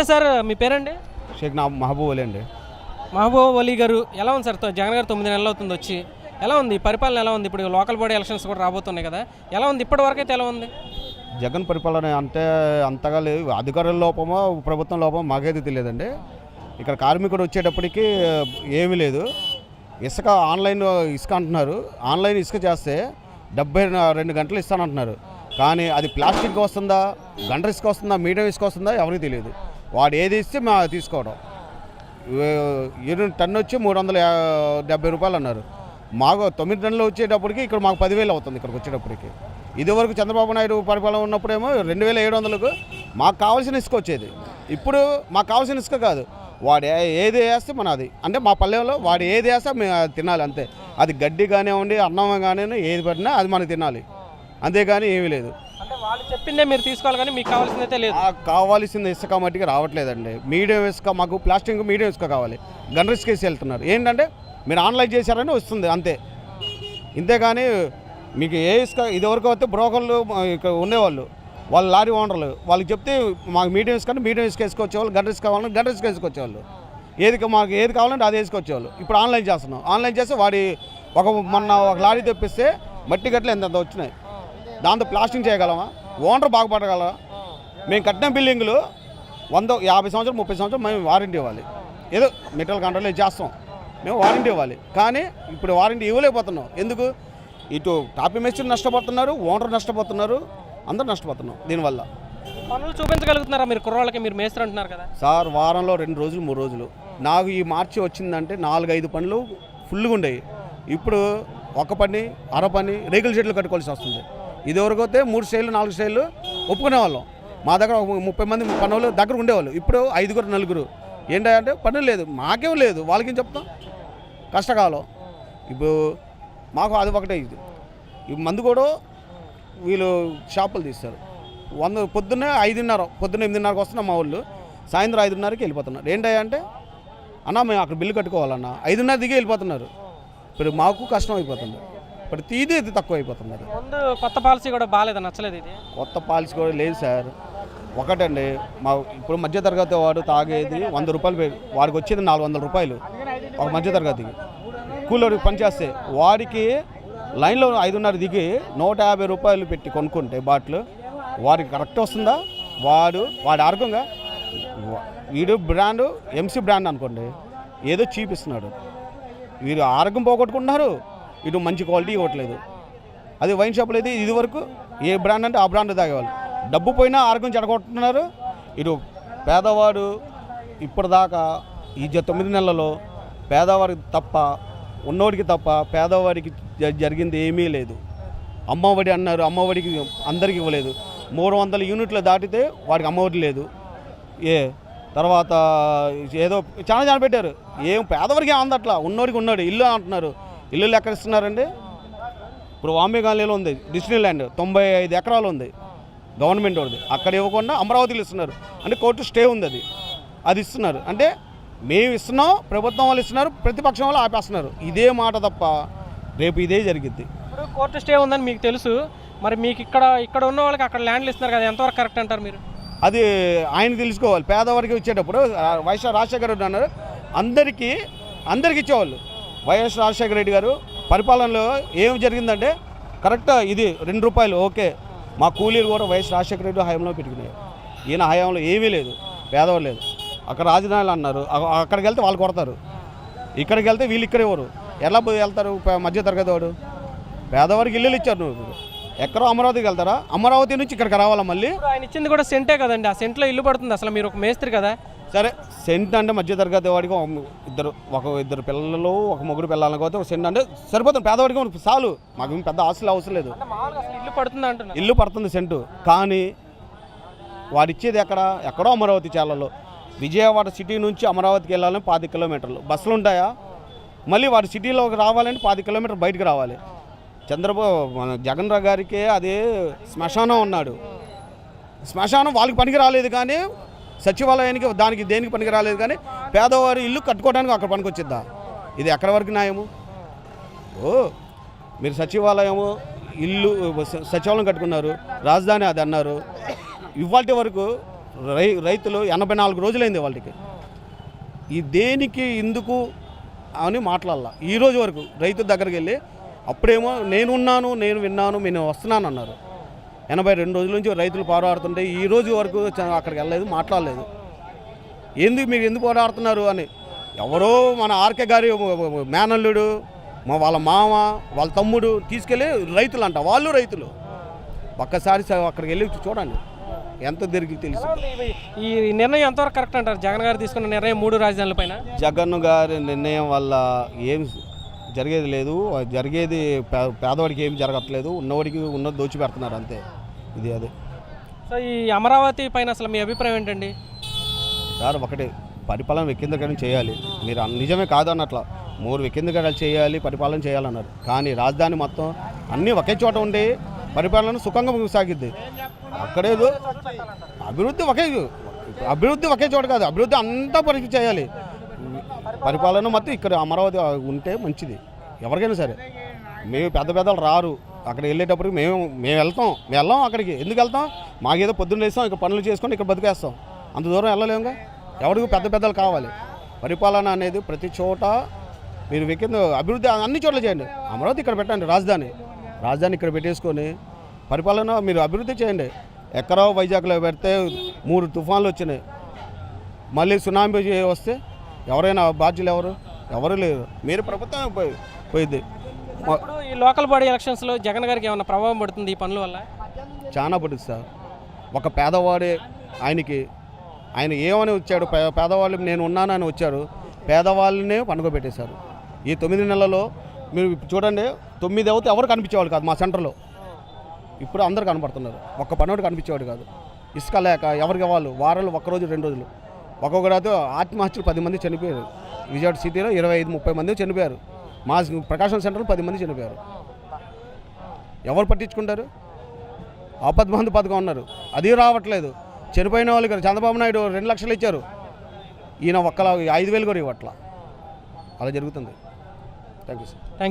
నమస్తే సార్ మీ పేరండి? షేక్ నా మహబూబ్ అలీ అండి. మహబూబ్ అలీ గారు ఎలా ఉంది సార్? జగన్ గారు తొమ్మిది నెలలు అవుతుంది వచ్చి. ఎలా ఉంది? పరిపాలన ఎలా ఉంది? ఇప్పుడు లోకల్ బాడీ ఎలక్షన్స్ కూడా రాబోతున్నాయి కదా. ఎలా ఉంది? ఇప్పటి వరకు అయితే ఎలా ఉంది? జగన్ పరిపాలన అంటే అంతగా లేదు. అధికారుల లోపమో ప్రభుత్వం లోపమో మాకైతే తెలియదండి. ఇక్కడ కార్మికుడు వచ్చేటప్పటికి ఏమీ లేదు. ఇసుక ఆన్లైన్ ఇసుక అంటున్నారు. ఆన్లైన్ ఇసుక చేస్తే డెబ్బై రెండు గంటలు ఇస్తానంటున్నారు. కానీ అది ప్లాస్టిక్ వస్తుందా? గంట ఇసుక వస్తుందా? మీడియం ఇసుక వస్తుందా? ఎవరికి తెలియదు. వాడు ఏది ఇస్తే మా తీసుకోవడం. ఇరవై టన్ను వచ్చి మూడు వందల డెబ్బై రూపాయలు అన్నారు. మాకు తొమ్మిది టన్నులు వచ్చేటప్పటికి ఇక్కడ మాకు పదివేలు అవుతుంది ఇక్కడికి వచ్చేటప్పటికి. ఇదివరకు చంద్రబాబు నాయుడు పరిపాలన ఉన్నప్పుడేమో రెండు వేల ఏడు వందలకు మాకు కావాల్సిన ఇసుక వచ్చేది. ఇప్పుడు మాకు కావాల్సిన ఇసుక కాదు. వాడు ఏ- ఏది వేస్తే మన అది. అంటే మా పల్లెలో వాడు ఏది వేస్తే మేము అది తినాలి అంతే. అది గడ్డి కానివ్వండి అన్నం కానీ ఏది పడినా అది మనకు తినాలి. అంతేగాని ఏమీ లేదు. చెప్పిందే మీరు తీసుకోవాలి కానీ మీకు కావాల్సింది అయితే లేదు కావాల్సింది ఇసుక మట్టికి రావట్లేదండి. మీడియం ఇసుక మాకు ప్లాస్టింగ్ మీడియం ఇసుక కావాలి. గన్ రిస్క్ వేసి వెళ్తున్నారు. ఏంటంటే మీరు ఆన్లైన్ చేశారని వస్తుంది అంతే. ఇంతేగాని మీకు ఏ ఇసుక ఇదివరకు అయితే బ్రోకర్లు ఇక్కడ ఉండేవాళ్ళు. వాళ్ళ లారీ ఓనర్లు వాళ్ళకి చెప్తే మాకు మీడియం ఇసుక అంటే మీడియం ఇసుక వేసుకొచ్చేవాళ్ళు గన్ రిస్క్ కావాలంటే గన్ రిస్క్ వేసుకొచ్చేవాళ్ళు. ఏది మాకు ఏది కావాలంటే అది వేసుకొచ్చేవాళ్ళు. ఇప్పుడు ఆన్లైన్ చేస్తున్నాం. ఆన్లైన్ చేస్తే వాడి ఒక మొన్న ఒక లారీ తెప్పిస్తే మట్టి గట్లు ఎంత వచ్చినాయి? దాంతో ప్లాస్టింగ్ చేయగలమా? ఓనర్ బాగుపడగలమా మేము కట్టిన బిల్డింగ్లు వంద యాభై సంవత్సరం ముప్పై సంవత్సరం మేము వారంటీ ఇవ్వాలి. ఏదో మెటల్ కంట్రోల్ చేస్తాం. మేము వారంటీ ఇవ్వాలి. కానీ ఇప్పుడు వారంటీ ఇవ్వలేకపోతున్నాం. ఎందుకు? ఇటు టాపీ మేస్త్రి నష్టపోతున్నారు ఓనర్ నష్టపోతున్నారు అందరూ నష్టపోతున్నాం దీనివల్ల. పనులు చూపించగలుగుతున్నారా మీరు? కుర్రోళ్ళకి మీరు మేస్త్రి అంటున్నారు కదా. సార్ వారంలో రెండు రోజులు మూడు రోజులు. నాకు ఈ మార్చి వచ్చిందంటే నాలుగు ఐదు పనులు ఫుల్గా ఉండేవి ఇప్పుడు ఒక పని అర పని రేకుల షెడ్లు కట్టుకోవాల్సి వస్తుంది. ఇదివరకు అయితే మూడు స్టైళ్ళు నాలుగు స్టైళ్ళు ఒప్పుకునే వాళ్ళం మా దగ్గర ఒక ముప్పై మంది పని వాళ్ళు దగ్గర ఉండేవాళ్ళు. ఇప్పుడు ఐదుగురు నలుగురు. ఏంటంటే పని లేదు. మాకేం లేదు. వాళ్ళకేం చెప్తాం? కష్టకాలం. ఇప్పుడు మాకు అది ఒకటే ఇది. ఈ మందు కూడా వీళ్ళు షాపులు తీస్తారు. వంద పొద్దున్నే ఐదున్నర పొద్దున్న ఎనిమిదిన్నరకు వస్తున్నాం మా వాళ్ళు సాయంత్రం ఐదున్నరకి వెళ్ళిపోతున్నారు. ఏంటంటే అన్న మేము అక్కడ బిల్లు కట్టుకోవాలన్నా. ఐదున్నర దిగి వెళ్ళిపోతున్నారు. ఇప్పుడు మాకు కష్టం అయిపోతుంది. ఇప్పుడు తీది ఇది తక్కువ అయిపోతున్నారు ముందు కొత్త పాలసీ కూడా బాగాలేదు? నచ్చలేదు ఇది. కొత్త పాలసీ కూడా లేదు సార్. ఒకటండి మా ఇప్పుడు మధ్యతరగతి వాడు తాగేది వంద రూపాయలు పే- వాడికి వచ్చేది నాలుగు వందల రూపాయలు ఒక మధ్యతరగతికి. కూలోడికి పనిచేస్తే వాడికి లైన్లో ఐదున్నర దిగి నూట యాభై రూపాయలు పెట్టి కొనుక్కుంటే బాటిల్ వాడికి కరెక్ట్ వస్తుందా? వాడు వాడి ఆరోగ్యంగా? వా- వీడు బ్రాండ్ ఎంసీ బ్రాండ్ అనుకోండి ఏదో చూపిస్తున్నాడు. వీరు ఆరోగ్యం పోగొట్టుకుంటున్నారు ఇటు మంచి క్వాలిటీ ఇవ్వట్లేదు. అది వైన్ షాప్లో అయితే ఇది వరకు ఏ బ్రాండ్ అంటే ఆ బ్రాండ్ తాగేవాళ్ళు. డబ్బు పోయినా ఆరోగ్యం చెడగొట్టున్నారు ఇటు పేదవాడు ఇప్పటిదాకా ఈ తొమ్మిది నెలలలో పేదవాడికి తప్ప ఉన్నోడికి తప్ప పేదవాడికి జ- జరిగింది ఏమీ లేదు. అమ్మఒడి అన్నారు అమ్మఒడికి అందరికి ఇవ్వలేదు. మూడు వందల యూనిట్లు దాటితే వాడికి అమ్మఒడి లేదు. ఏ తర్వాత ఏదో చాలా చాలా పెట్టారు. ఏం పేదవాడికి అందట్లా? ఉన్నోడికి ఉన్నాడు ఇల్లు అంటున్నారు. ఇల్లు ఎక్కడ ఇస్తున్నారండి? ఇప్పుడు వాంబే కాలనీలో ఉంది డిస్నీ ల్యాండ్ తొంభై ఐదు ఎకరాలు ఉంది గవర్నమెంట్ వాడిది అక్కడ ఇవ్వకుండా అమరావతిలో ఇస్తున్నారు. అంటే కోర్టు స్టే ఉంది అది. అది ఇస్తున్నారు. అంటే మేము ఇస్తున్నాం ప్రభుత్వం వాళ్ళు ఇస్తున్నారు ప్రతిపక్షం వాళ్ళు ఆపేస్తున్నారు. ఇదే మాట తప్ప రేపు ఇదే ఇప్పుడు కోర్టు స్టే ఉందని మీకు తెలుసు. మరి మీకు ఇక్కడ ఇక్కడ ఉన్న వాళ్ళకి అక్కడ ల్యాండ్లు ఇస్తున్నారు కదా ఎంతవరకు కరెక్ట్ అంటారు మీరు? అది ఆయన తెలుసుకోవాలి. పేదవారికి ఇచ్చేటప్పుడు ఆ, వైఎస్ రాజశేఖర రెడ్డి అన్నారు అందరికీ అందరికి ఇచ్చేవాళ్ళు. వైఎస్ రాజశేఖర రెడ్డి గారు పరిపాలనలో ఏం జరిగిందంటే కరెక్ట్ ఇది రెండు రూపాయలు ఓకే. మా కూలీలు కూడా వైఎస్ రాజశేఖర రెడ్డి హయాంలో పెరిగినాయి ఈయన హయాంలో ఏమీ లేదు పేదవాళ్ళు లేదు. అక్కడ రాజధానులు అన్నారు అక్కడికి వెళ్తే వాళ్ళు కొడతారు. ఇక్కడికి వెళ్తే వీళ్ళు ఇక్కడ ఇవ్వరు ఎలా పోయి వెళ్తారు మధ్యతరగతి మధ్య తరగతి వాడు? పేదవారికి ఇల్లులు ఇచ్చారు నువ్వు ఎక్కడో అమరావతికి వెళ్తారా? అమరావతి నుంచి ఇక్కడికి రావాలా మళ్ళీ? ఆయన ఇచ్చింది కూడా సెంటే కదండి. ఆ సెంట్లో ఇల్లు పడుతుంది అసలు మీరు ఒక మేస్త్రి కదా. సరే సెంట్ అంటే మధ్య తరగతి వాడికి ఇద్దరు ఒక ఇద్దరు పిల్లలు ఒక ముగ్గురు పిల్లలని పోతే ఒక సెంట్ అంటే సరిపోతుంది. పేదవాడికి మనకు చాలు. మాకు పెద్ద ఆస్తులు అవసరం లేదు. అంటే ఇల్లు పడుతుంది అంటున్నారు. ఇల్లు పడుతుంది సెంటు. కానీ వాడిచ్చేది ఎక్కడ? ఎక్కడో అమరావతి చాలలో విజయవాడ సిటీ నుంచి అమరావతికి వెళ్ళాలని పాతి కిలోమీటర్లు. బస్సులు ఉంటాయా? మళ్ళీ వాడి సిటీలోకి రావాలంటే పాతి కిలోమీటర్ బయటకు రావాలి. చంద్రబాబు మన జగన్ రావు గారికి అదే శ్మశానం ఉన్నాడు. శ్మశానం వాళ్ళకి పనికి రాలేదు కానీ సచివాలయానికి దానికి దేనికి పనికి రాలేదు కానీ పేదవారి ఇల్లు కట్టుకోవడానికి అక్కడ పనికి వచ్చిద్దా ఇది ఎక్కడి వరకు న్యాయము? ఓ మీరు సచివాలయము ఇల్లు సచివాలయం కట్టుకున్నారు రాజధాని అది అన్నారు. ఇవాటి వరకు రై రైతులు ఎనభై నాలుగు రోజులైంది వాళ్ళకి ఈ దేనికి ఎందుకు అని మాట్లాడాల. ఈ రోజు వరకు రైతు దగ్గరికి వెళ్ళి అప్పుడేమో నేనున్నాను నేను విన్నాను నేను వస్తున్నాను అన్నారు. ఎనభై రెండు రోజుల నుంచి రైతులు పోరాడుతుంటే ఈ రోజు వరకు అక్కడికి వెళ్ళలేదు మాట్లాడలేదు. ఎందుకు మీరు ఎందుకు పోరాడుతున్నారు అని? ఎవరో మన ఆర్కే గారి మేనల్లుడు మా వాళ్ళ మామ వాళ్ళ తమ్ముడు తీసుకెళ్ళి రైతులు అంట వాళ్ళు రైతులు. ఒక్కసారి అక్కడికి వెళ్ళి చూడండి ఎంత తిరిగి తెలుసు. ఈ నిర్ణయం ఎంతవరకు కరెక్ట్ అంటారు? జగన్ గారు తీసుకున్న నిర్ణయం మూడు రాజధానుల పైన? జగన్ గారి నిర్ణయం వల్ల ఏం జరిగేది లేదు. జరిగేది పేదవాడికి ఏం జరగట్లేదు. ఉన్నవాడికి ఉన్నది దోచి పెడుతున్నారు అంతే. ఇది అదే. సో ఈ అమరావతి పైన అసలు మీ అభిప్రాయం ఏంటండి? సార్ ఒకటి పరిపాలన వికేంద్రీకరణ చేయాలి. మీరు నిజమే కాదు అన్నట్ల మూడు వికేంద్రీకరణ చేయాలి పరిపాలన చేయాలన్నారు. కానీ రాజధాని మొత్తం అన్నీ ఒకే చోట ఉండి పరిపాలన సుఖంగా సాగిద్ది అక్కడేదో అభివృద్ధి ఒకే అభివృద్ధి ఒకే చోట కాదు అభివృద్ధి అంతా పరిస్థితి చేయాలి. పరిపాలన మొత్తం ఇక్కడ అమరావతి ఉంటే మంచిది. ఎవరికైనా సరే. మేము పెద్ద పెద్దలు రారు. అక్కడ వెళ్ళేటప్పటికి మేము మేము వెళ్తాం. మేము వెళ్ళాం అక్కడికి. ఎందుకు వెళ్తాం? మాకేదో పొద్దున్న వేస్తాం ఇక్కడ పనులు చేసుకొని ఇక్కడ బతికేస్తాం. అంత దూరం వెళ్ళలేముగా? ఎవరికి పెద్ద పెద్దలు కావాలి. పరిపాలన అనేది ప్రతి చోట మీరు వెక్కింద అభివృద్ధి అన్ని చోట్ల చేయండి. అమరావతి ఇక్కడ పెట్టండి రాజధాని. రాజధాని ఇక్కడ పెట్టేసుకొని పరిపాలన మీరు అభివృద్ధి చేయండి. ఎక్కడో వైజాగ్లో పెడితే మూడు తుఫాన్లు వచ్చినాయి. మళ్ళీ సునామీ వస్తే ఎవరైనా బాధ్యులు ఎవరు? ఎవరు లేరు. మీరు ప్రభుత్వం పోయింది ఈ లోకల్ బాడీ ఎలక్షన్స్లో జగన్ గారికి ఏమైనా ప్రభావం పడుతుంది ఈ పనుల వల్ల? చాలా పడుతుంది సార్. ఒక పేదవాడే ఆయనకి ఆయన ఏమని వచ్చాడు? పే- పేదవాళ్ళు నేను ఉన్నానని వచ్చారు పేదవాళ్ళనే పండుగ పెట్టేశారు ఈ తొమ్మిది నెలల్లో మీరు చూడండి తొమ్మిది అవుతే ఎవరు కనిపించేవాళ్ళు కాదు మా సెంటర్లో. ఇప్పుడు అందరు కనపడుతున్నారు. ఒక్క పనోడు కనిపించేవాడు కాదు. ఇసుక లేక ఎవరికి వాళ్ళు వారాలు ఒక్కరోజు రెండు రోజులు. ఒక్కొక్క రాత్రి ఆత్మహత్యలు పది మంది చనిపోయారు. విజయవాడ సిటీలో ఇరవై ఐదు ముప్పై మంది చనిపోయారు. మా ప్రకాశం సెంటర్లో పది మంది చనిపోయారు. ఎవరు పట్టించుకుంటారు? ఆపద్బంధు పథకం ఉన్నారు అది రావట్లేదు. చనిపోయిన వాళ్ళకి చంద్రబాబు నాయుడు రెండు లక్షలు ఇచ్చారు. ఈయన ఒక్కలా ఐదు వేలు కూడా ఇవ్వట్లా. అలా జరుగుతుంది. Thank you sir. థ్యాంక్